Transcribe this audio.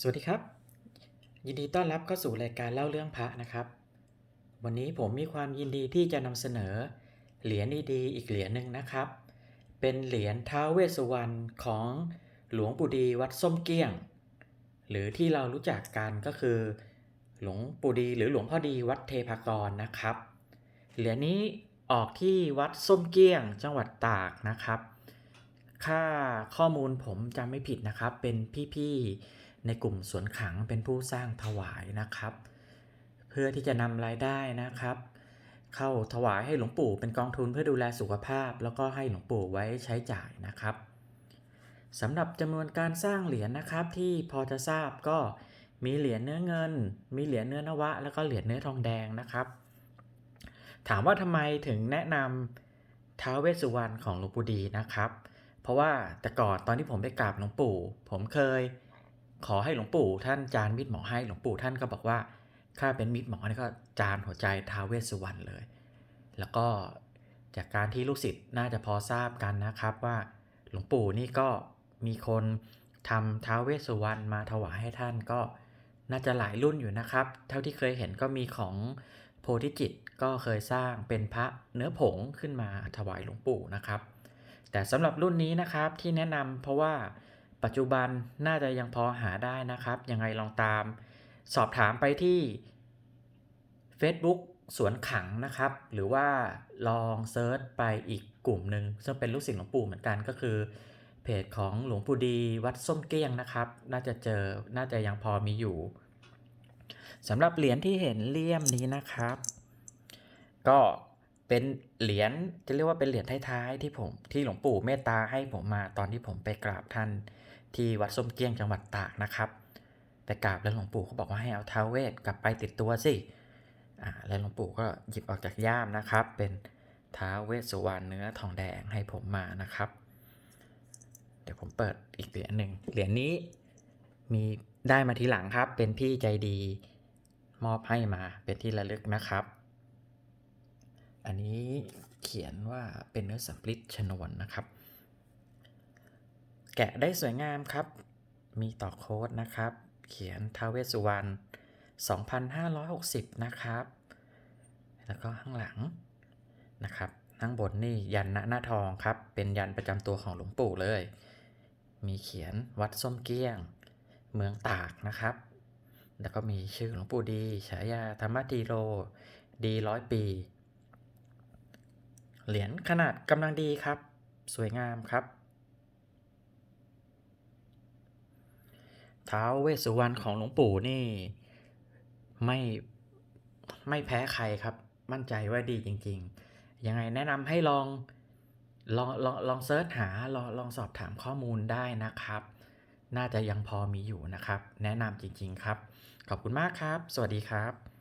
สวัสดีครับ ยินดีต้อนรับเข้าสู่รายการเล่าเรื่องพระนะครับ วันนี้ผมมีความยินดีที่จะนำเสนอ เหรียญดีๆอีกเหรียญหนึ่งนะครับ เป็นเหรียญท้าวเวสสุวรรณของหลวงปู่ดีวัดส้มเกี้ยง หรือที่เรารู้จักกันก็คือ หลวงปู่ดีหรือหลวงพ่อดีวัดเทพากรนะครับ เหรียญนี้ออกที่วัดส้มเกี้ยง จังหวัดตากนะครับ ค่าข้อมูลผมจำไม่ผิดนะครับ เป็นพี่ๆ ในกลุ่มสวนขังเป็นผู้สร้างถวายนะครับ เพื่อที่จะนำรายได้นะครับ เข้าถวายให้หลวงปู่เป็นกองทุนเพื่อดูแลสุขภาพ แล้วก็ให้หลวงปู่ไว้ใช้จ่ายนะครับสำหรับจำนวนการสร้างเหรียญนะครับที่พอจะทราบก็มีเหรียญเนื้อเงิน มีเหรียญเนื้อนวะ แล้วก็เหรียญเนื้อทองแดงนะครับ ถามว่าทำไมถึงแนะนำท้าวเวสสุวรรณของหลวงปู่ดีนะครับ เพราะว่าแต่ก่อนตอนที่ผมไปกราบหลวงปู่ ผมเคย ขอให้หลวงปู่ท่านจานมิตรหมอให้หลวงปู่ท่านก็บอกว่าข้าเป็นมิตรหมอนี่ก็จานหัวใจท้าวเวสสุวรรณเลย แล้วก็จากการที่ลูกศิษย์น่าจะพอทราบกันนะครับว่าหลวงปู่นี่ก็มีคนทำท้าวเวสสุวรรณมาถวายให้ท่านก็น่าจะหลายรุ่นอยู่นะครับ เท่าที่เคยเห็นก็มีของโพธิจิตก็เคยสร้างเป็นพระเนื้อผงขึ้นมาถวายหลวงปู่นะครับ แต่สำหรับรุ่นนี้นะครับที่แนะนำเพราะว่า ปัจจุบันน่าจะยังพอหาได้นะครับ ยังไงลองตาม สอบถามไปที่ Facebook สวนขังนะครับ หรือว่าลองเซิร์ชไปอีกกลุ่มหนึ่งซึ่งเป็นลูกศิษย์หลวงปู่เหมือนกันก็คือ เพจของหลวงปู่ดีวัดส้มเกี้ยงนะครับ น่าจะเจอน่าจะยังพอมีอยู่สำหรับเหรียญที่เห็นเลี่ยมนี้นะครับ ก็ เป็นเหรียญจะเรียกว่าเป็นเหรียญท้ายๆที่ผมที่หลวงปู่เมตตาให้ผมมาตอนที่ผมไปกราบท่านที่วัดส้มเกี้ยงจังหวัดตากนะครับไปกราบแล้วหลวงปู่เขาบอกว่าให้เอาท้าวเวทกลับไปติดตัวสิอ่าแล้วหลวงปู่ก็หยิบออกจากย่ามนะครับ เป็นท้าวเวสสุวรรณเนื้อทองแดงให้ผมมานะครับ เดี๋ยวผมเปิดอีกเหรียญหนึ่งเหรียญนี้มีได้มาทีหลังครับ เป็นพี่ใจดีมอบให้มาเป็นที่ระลึกนะครับ อันนี้เขียนว่าเป็นเนื้อสำริดชนวนนะครับ แกะได้สวยงามครับ มีต่อโค้ดนะครับ เขียนท้าวเวสสุวรรณ2,560 นะครับ แล้วก็ข้างหลังนะครับข้างบนนี่ยันณหน้าทองครับ เป็นยันประจำตัวของหลวงปู่เลย มีเขียนวัดส้มเกี้ยง เมืองตากนะครับ แล้วก็มีชื่อหลวงปู่ดี ฉายาธรรมตีโร ดีร้อยปี เหรียญขนาดกำลังดีครับ สวยงามครับ ท้าวเวสสุวรรณของหลวงปู่นี่ ไม่ไม่แพ้ใครครับ มั่นใจว่าดีจริง ๆ ยังไงแนะนำให้ลองลองลองลองเซิร์ชหาลองลองสอบถามข้อมูลได้นะครับ น่าจะยังพอมีอยู่นะครับ แนะนำจริง ๆ ครับ ขอบคุณมากครับ สวัสดีครับ